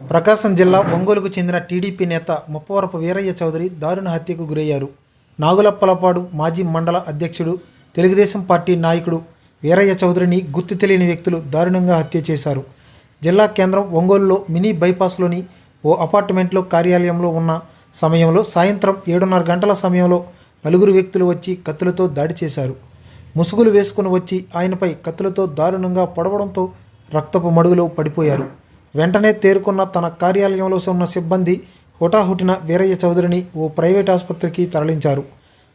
ప్రకాశం జిల్లా ఒంగోలుకు చెందిన టీడీపీ నేత ముప్పవరపు వీరయ్య చౌదరి దారుణ హత్యకు గురయ్యారు. నాగులప్పలపాడు మాజీ మండల అధ్యక్షుడు తెలుగుదేశం పార్టీ నాయకుడు వీరయ్య చౌదరిని గుర్తు తెలియని వ్యక్తులు దారుణంగా హత్య చేశారు. జిల్లా కేంద్రం ఒంగోలులో మినీ బైపాస్లోని ఓ అపార్ట్మెంట్లో కార్యాలయంలో ఉన్న సమయంలో సాయంత్రం ఏడున్నర గంటల సమయంలో నలుగురు వ్యక్తులు వచ్చి కత్తులతో దాడి చేశారు. ముసుగులు వేసుకుని వచ్చి ఆయనపై కత్తులతో దారుణంగా పొడవడంతో రక్తపు మడుగులో పడిపోయారు. వెంటనే తేరుకున్న తన కార్యాలయంలో ఉన్న సిబ్బంది హుటాహుటిన వీరయ్య చౌదరిని ఓ ప్రైవేట్ ఆసుపత్రికి తరలించారు.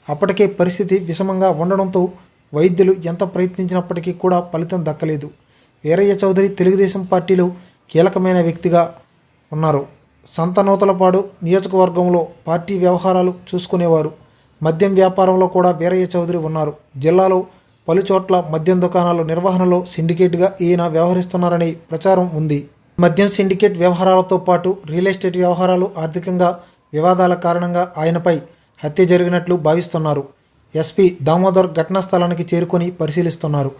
అప్పటికే పరిస్థితి విషమంగా ఉండడంతో వైద్యులు ఎంత ప్రయత్నించినప్పటికీ కూడా ఫలితం దక్కలేదు. వీరయ్య చౌదరి తెలుగుదేశం పార్టీలో కీలకమైన వ్యక్తిగా ఉన్నారు. సంతనూతలపాడు నియోజకవర్గంలో పార్టీ వ్యవహారాలు చూసుకునేవారు. మద్యం వ్యాపారంలో కూడా వీరయ్య చౌదరి ఉన్నారు. జిల్లాలో పలుచోట్ల మద్యం దుకాణాల నిర్వహణలో సిండికేట్గా ఈయన వ్యవహరిస్తున్నారనే ప్రచారం ఉంది. మద్యం సిండికేట్ వ్యవహారాలతో పాటు రియల్ ఎస్టేట్ వ్యవహారాలు ఆర్థికంగా వివాదాల కారణంగా ఆయనపై హత్య జరిగినట్లు భావిస్తున్నారు. ఎస్పీ దామోదర్ ఘటనా స్థలానికి చేరుకొని పరిశీలిస్తున్నారు.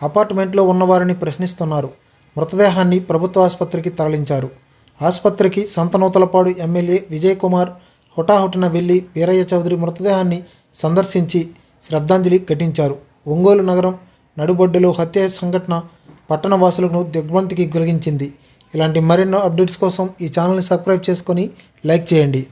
అపార్ట్మెంట్లో ఉన్నవారిని ప్రశ్నిస్తున్నారు. మృతదేహాన్ని ప్రభుత్వ ఆసుపత్రికి తరలించారు. ఆసుపత్రికి సంతనూతలపాడు ఎమ్మెల్యే విజయ్ కుమార్ హుటాహుటిన వెళ్ళి వీరయ్య చౌదరి మృతదేహాన్ని సందర్శించి శ్రద్ధాంజలి ఘటించారు. ఒంగోలు నగరం నడుబొడ్డులో హత్య సంఘటన పట్టణ వాసులను దిగ్భ్రాంతికి కలిగించింది ఇలాంటి మరెన్నో అప్డేట్స్ కోసం ఈ ఛానల్ని సబ్స్క్రైబ్ చేసుకొని లైక్ చేయండి.